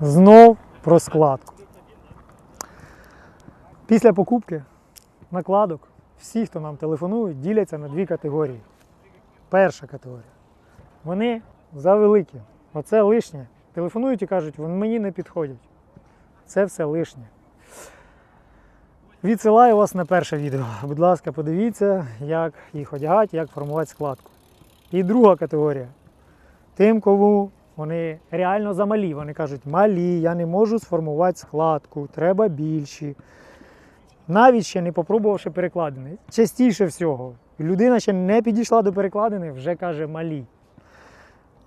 Знов про складку. Після покупки накладок всі, хто нам телефонують, діляться на дві категорії. Перша категорія. Вони завеликі. Оце лишнє. Телефонують і кажуть, вони мені не підходять. Це все лишнє. Відсилаю вас на перше відео. Будь ласка, подивіться, як їх одягати, як формувати складку. І друга категорія. Тим, кому вони реально замалі. Вони кажуть, малі, я не можу сформувати складку, треба більші. Навіть ще не попробувавши перекладини. Частіше всього, людина ще не підійшла до перекладини, вже каже малі.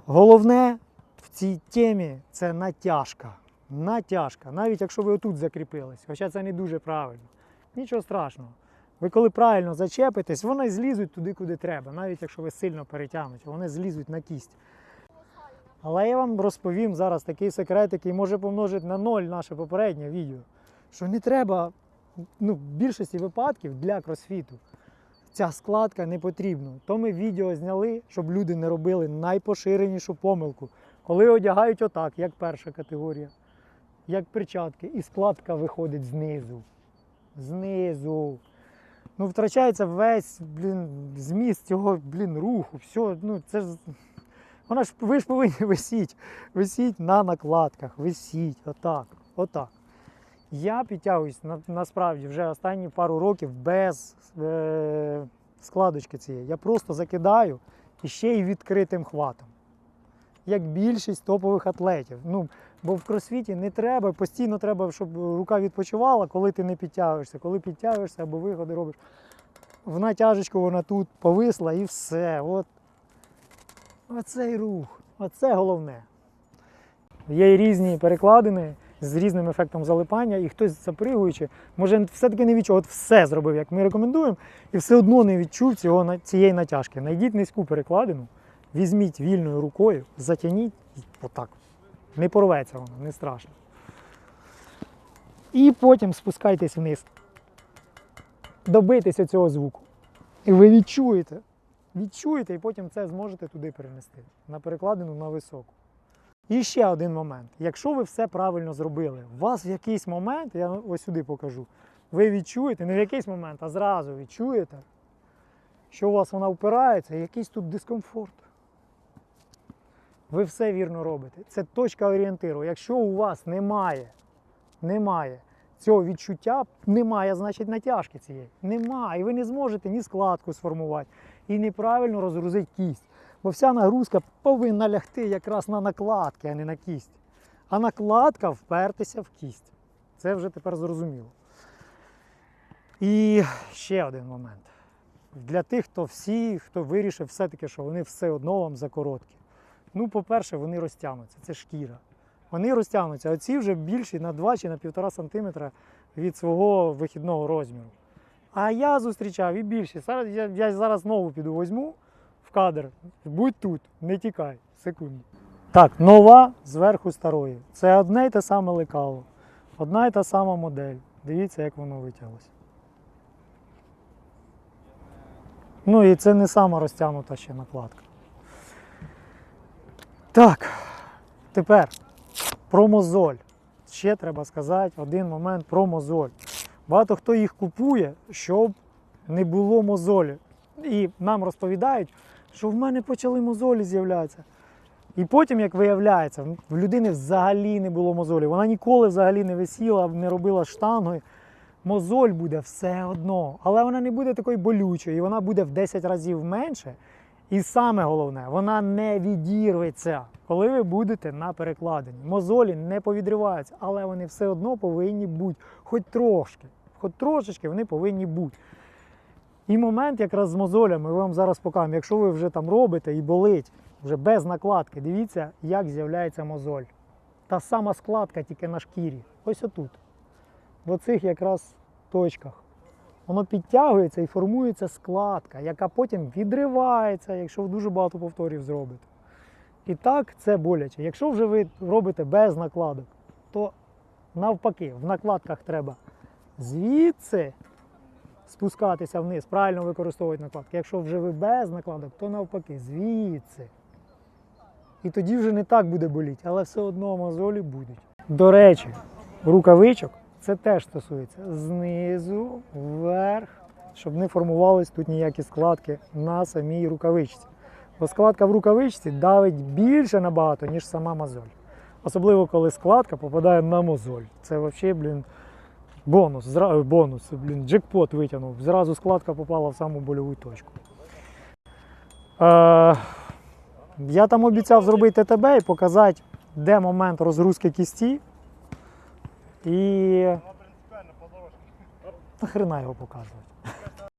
Головне в цій темі це натяжка. Натяжка. Навіть якщо ви отут закріпились, хоча це не дуже правильно. Нічого страшного. Ви коли правильно зачепитесь, вони злізуть туди, куди треба, навіть якщо ви сильно перетягнуті, вони злізуть на кість. Але я вам розповім зараз такий секрет, який може помножити на ноль наше попереднє відео. Що не треба, ну, в більшості випадків для кросфіту ця складка не потрібна. То ми відео зняли, щоб люди не робили найпоширенішу помилку. Коли одягають отак, як перша категорія, як перчатки, і складка виходить знизу. Знизу. Ну, втрачається весь блін, зміст цього блін, руху. Все, ну, це ж вона ж ви ж повинні висіть. Висіть на накладках, висіть, отак, отак. Я підтягуюсь на, насправді вже останні пару років без е, складочки цієї. Я просто закидаю і ще й відкритим хватом. Як більшість топових атлетів. Ну, бо в кросфіті не треба, постійно треба, щоб рука відпочивала, коли ти не підтягуєшся. Коли підтягуєшся або виходи робиш. В натяжечку вона тут повисла і все. От Оцей рух, оце головне. Є і різні перекладини з різним ефектом залипання, і хтось запригуючи, може все-таки не відчув, от все зробив, як ми рекомендуємо, і все одно не відчув цього, цієї натяжки. Найдіть низьку перекладину, візьміть вільною рукою, затягніть і отак. Не порветься воно, не страшно. І потім спускайтесь вниз. Добитися цього звуку. І ви відчуєте, відчуєте, і потім це зможете туди перенести, на перекладину на високу. І ще один момент. Якщо ви все правильно зробили, у вас в якийсь момент, я ось сюди покажу, ви відчуєте, не в якийсь момент, а зразу відчуєте, що у вас вона впирається, і якийсь тут дискомфорт. Ви все вірно робите. Це точка орієнтиру. Якщо у вас немає, немає цього відчуття, немає, значить, натяжки цієї. Немає. І ви не зможете ні складку сформувати, і неправильно розгрузити кість. Бо вся нагрузка повинна лягти якраз на накладки, а не на кість. А накладка впертися в кість. Це вже тепер зрозуміло. І ще один момент. Для тих, хто всі, хто вирішив все-таки, що вони все одно вам закороткі. Ну, по-перше, вони розтягнуться, це шкіра. Вони розтягнуться, а ці вже більші на 2 чи на 1,5 см від свого вихідного розміру. А я зустрічав і більше. Зараз я, я зараз знову піду візьму в кадр. Будь тут, не тікай, секунду. Так, нова зверху старої. Це одне й те саме лекало, одна й та сама модель. Дивіться, як воно витяглося. Ну і це не сама розтягнута ще накладка. Так, тепер про мозоль. Ще треба сказати один момент про мозоль. Багато хто їх купує, щоб не було мозолі. І нам розповідають, що в мене почали мозолі з'являтися. І потім, як виявляється, в людини взагалі не було мозолі. Вона ніколи взагалі не висіла, не робила штангою. Мозоль буде все одно, але вона не буде такою болючою, і вона буде в 10 разів менше. І саме головне, вона не відірветься, коли ви будете на перекладині. Мозолі не повідриваються, але вони все одно повинні бути, хоч трошки, хоч трошечки вони повинні бути. І момент якраз з мозолями я вам зараз покажу. Якщо ви вже там робите і болить, вже без накладки, дивіться, як з'являється мозоль. Та сама складка тільки на шкірі. Ось отут. В оцих якраз точках. Воно підтягується і формується складка, яка потім відривається, якщо дуже багато повторів зробите. І так це боляче. Якщо вже ви робите без накладок, то навпаки, в накладках треба звідси спускатися вниз, правильно використовувати накладки. Якщо вже ви без накладок, то навпаки, звідси. І тоді вже не так буде боліти, але все одно мозолі будуть. До речі, рукавичок це теж стосується знизу, вверх, щоб не формувались тут ніякі складки на самій рукавичці. Бо складка в рукавичці давить більше набагато, ніж сама мозоль. Особливо, коли складка попадає на мозоль. Це взагалі, блін, бонус, зра... е, бонус, блін, джекпот витягнув. Зразу складка попала в саму больову точку. Е... Я там обіцяв зробити ТТБ і показати, де момент розгрузки кісті. І. Нахрена його показувати.